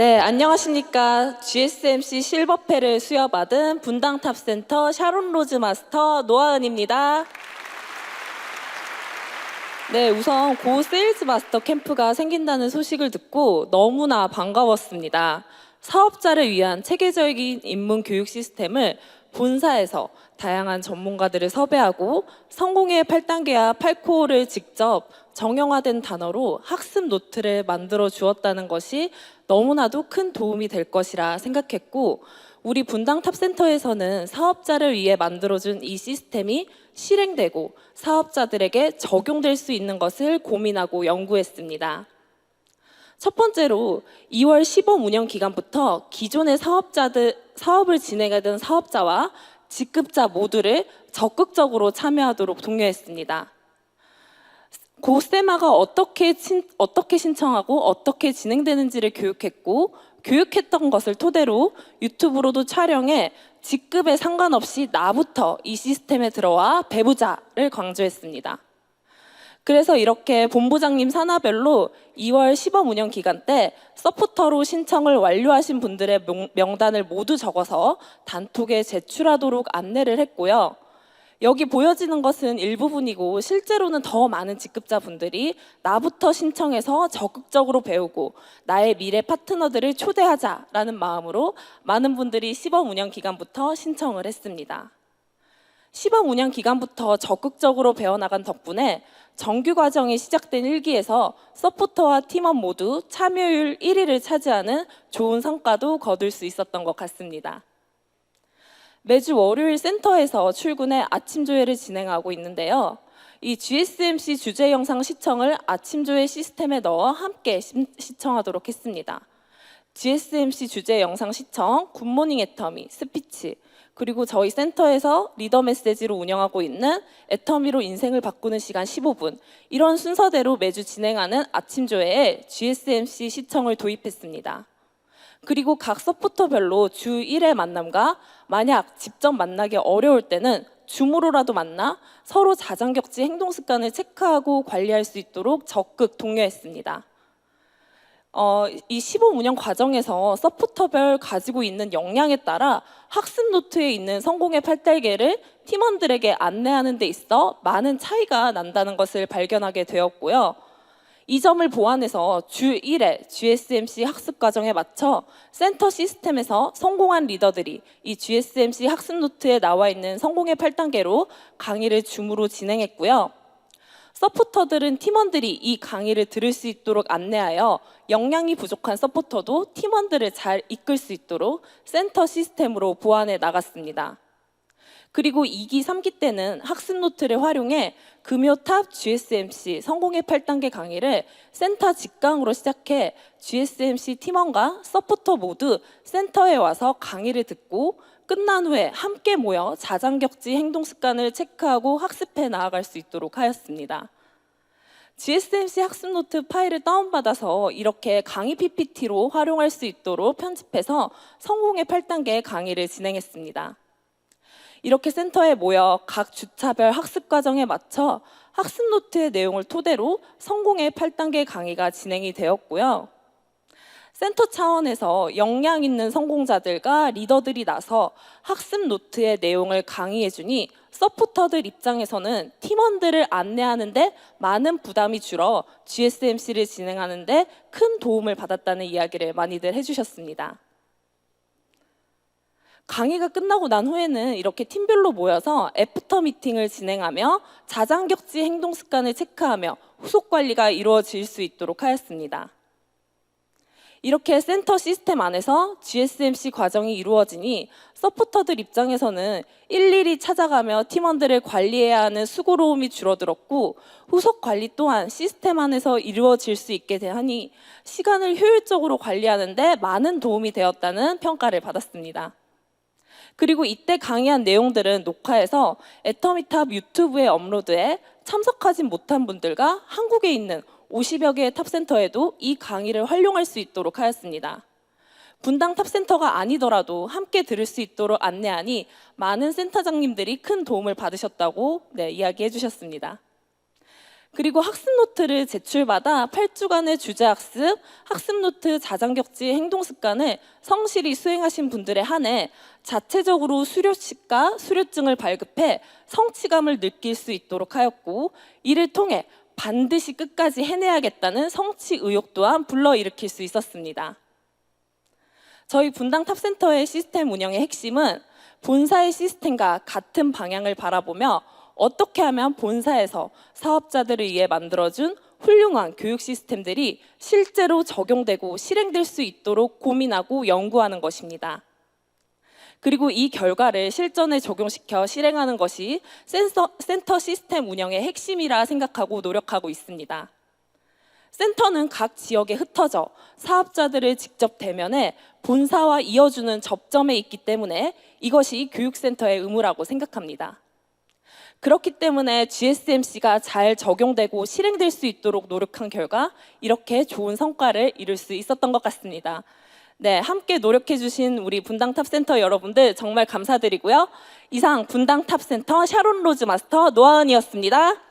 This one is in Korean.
네, 안녕하십니까. GSMC 실버패를 수여받은 분당 탑센터 샤론 로즈 마스터 노아은입니다. 네, 우선 고 세일즈 마스터 캠프가 생긴다는 소식을 듣고 너무나 반가웠습니다. 사업자를 위한 체계적인 입문 교육 시스템을 본사에서 다양한 전문가들을 섭외하고 성공의 8단계와 8코어를 직접 정형화된 단어로 학습 노트를 만들어 주었다는 것이 너무나도 큰 도움이 될 것이라 생각했고 우리 분당 탑센터에서는 사업자를 위해 만들어준 이 시스템이 실행되고 사업자들에게 적용될 수 있는 것을 고민하고 연구했습니다. 첫 번째로 2월 시범 운영 기간부터 기존의 사업자들 사업을 진행하던 사업자와 직급자 모두를 적극적으로 참여하도록 독려했습니다. 고세마가 어떻게 친- 어떻게 신청하고 어떻게 진행되는지를 교육했고 교육했던 것을 토대로 유튜브로도 촬영해 직급에 상관없이 나부터 이 시스템에 들어와 배부자를 강조했습니다. 그래서 이렇게 본부장님 산하별로 2월 시범 운영 기간 때 서포터로 신청을 완료하신 분들의 명- 명단을 모두 적어서 단톡에 제출하도록 안내를 했고요. 여기 보여지는 것은 일부분이고 실제로는 더 많은 직급자분들이 나부터 신청해서 적극적으로 배우고 나의 미래 파트너들을 초대하자라는 마음으로 많은 분들이 시범 운영 기간부터 신청을 했습니다. 시범 운영 기간부터 적극적으로 배워나간 덕분에 정규 과정이 시작된 일기에서 서포터와 팀원 모두 참여율 1위를 차지하는 좋은 성과도 거둘 수 있었던 것 같습니다. 매주 월요일 센터에서 출근해 아침 조회를 진행하고 있는데요. 이 GSMC 주제 영상 시청을 아침 조회 시스템에 넣어 함께 시, 시청하도록 했습니다. GSMC 주제 영상 시청, 굿모닝 애터미, 스피치, 그리고 저희 센터에서 리더 메시지로 운영하고 있는 애터미로 인생을 바꾸는 시간 15분 이런 순서대로 매주 진행하는 아침 조회에 GSMC 시청을 도입했습니다. 그리고 각 서포터별로 주 1회 만남과 만약 직접 만나기 어려울 때는 줌으로라도 만나 서로 자장격지 행동 습관을 체크하고 관리할 수 있도록 적극 독려했습니다. 어, 이 시범 운영 과정에서 서포터별 가지고 있는 역량에 따라 학습 노트에 있는 성공의 팔달개를 팀원들에게 안내하는 데 있어 많은 차이가 난다는 것을 발견하게 되었고요. 이 점을 보완해서 주 1회 GSMC 학습 과정에 맞춰 센터 시스템에서 성공한 리더들이 이 GSMC 학습 노트에 나와 있는 성공의 8단계로 강의를 줌으로 진행했고요. 서포터들은 팀원들이 이 강의를 들을 수 있도록 안내하여 역량이 부족한 서포터도 팀원들을 잘 이끌 수 있도록 센터 시스템으로 보완해 나갔습니다. 그리고 2기, 3기 때는 학습 노트를 활용해 금요탑 GSMC 성공의 8단계 강의를 센터 직강으로 시작해 GSMC 팀원과 서포터 모두 센터에 와서 강의를 듣고 끝난 후에 함께 모여 자장격지 행동 습관을 체크하고 학습해 나아갈 수 있도록 하였습니다. GSMC 학습 노트 파일을 다운받아서 이렇게 강의 PPT로 활용할 수 있도록 편집해서 성공의 8단계 강의를 진행했습니다. 이렇게 센터에 모여 각 주차별 학습 과정에 맞춰 학습 노트의 내용을 토대로 성공의 8단계 강의가 진행이 되었고요. 센터 차원에서 역량 있는 성공자들과 리더들이 나서 학습 노트의 내용을 강의해 주니 서포터들 입장에서는 팀원들을 안내하는데 많은 부담이 줄어 GSMC를 진행하는데 큰 도움을 받았다는 이야기를 많이들 해주셨습니다. 강의가 끝나고 난 후에는 이렇게 팀별로 모여서 애프터 미팅을 진행하며 자장격지 행동 습관을 체크하며 후속 관리가 이루어질 수 있도록 하였습니다. 이렇게 센터 시스템 안에서 GSMC 과정이 이루어지니 서포터들 입장에서는 일일이 찾아가며 팀원들을 관리해야 하는 수고로움이 줄어들었고 후속 관리 또한 시스템 안에서 이루어질 수 있게 되하니 시간을 효율적으로 관리하는데 많은 도움이 되었다는 평가를 받았습니다. 그리고 이때 강의한 내용들은 녹화해서 애터미탑 유튜브에 업로드해 참석하지 못한 분들과 한국에 있는 50여 개의 탑센터에도 이 강의를 활용할 수 있도록 하였습니다. 분당 탑센터가 아니더라도 함께 들을 수 있도록 안내하니 많은 센터장님들이 큰 도움을 받으셨다고 네, 이야기해 주셨습니다. 그리고 학습 노트를 제출받아 8주간의 주제 학습, 학습 노트 자장격지 행동 습관을 성실히 수행하신 분들에 한해 자체적으로 수료식과 수료증을 발급해 성취감을 느낄 수 있도록 하였고 이를 통해 반드시 끝까지 해내야겠다는 성취 의욕 또한 불러일으킬 수 있었습니다. 저희 분당 탑센터의 시스템 운영의 핵심은 본사의 시스템과 같은 방향을 바라보며 어떻게 하면 본사에서 사업자들을 위해 만들어준 훌륭한 교육 시스템들이 실제로 적용되고 실행될 수 있도록 고민하고 연구하는 것입니다. 그리고 이 결과를 실전에 적용시켜 실행하는 것이 센서, 센터 시스템 운영의 핵심이라 생각하고 노력하고 있습니다. 센터는 각 지역에 흩어져 사업자들을 직접 대면해 본사와 이어주는 접점에 있기 때문에 이것이 교육센터의 의무라고 생각합니다. 그렇기 때문에 GSMC가 잘 적용되고 실행될 수 있도록 노력한 결과 이렇게 좋은 성과를 이룰 수 있었던 것 같습니다. 네, 함께 노력해 주신 우리 분당 탑센터 여러분들 정말 감사드리고요. 이상 분당 탑센터 샤론 로즈 마스터 노아은이었습니다.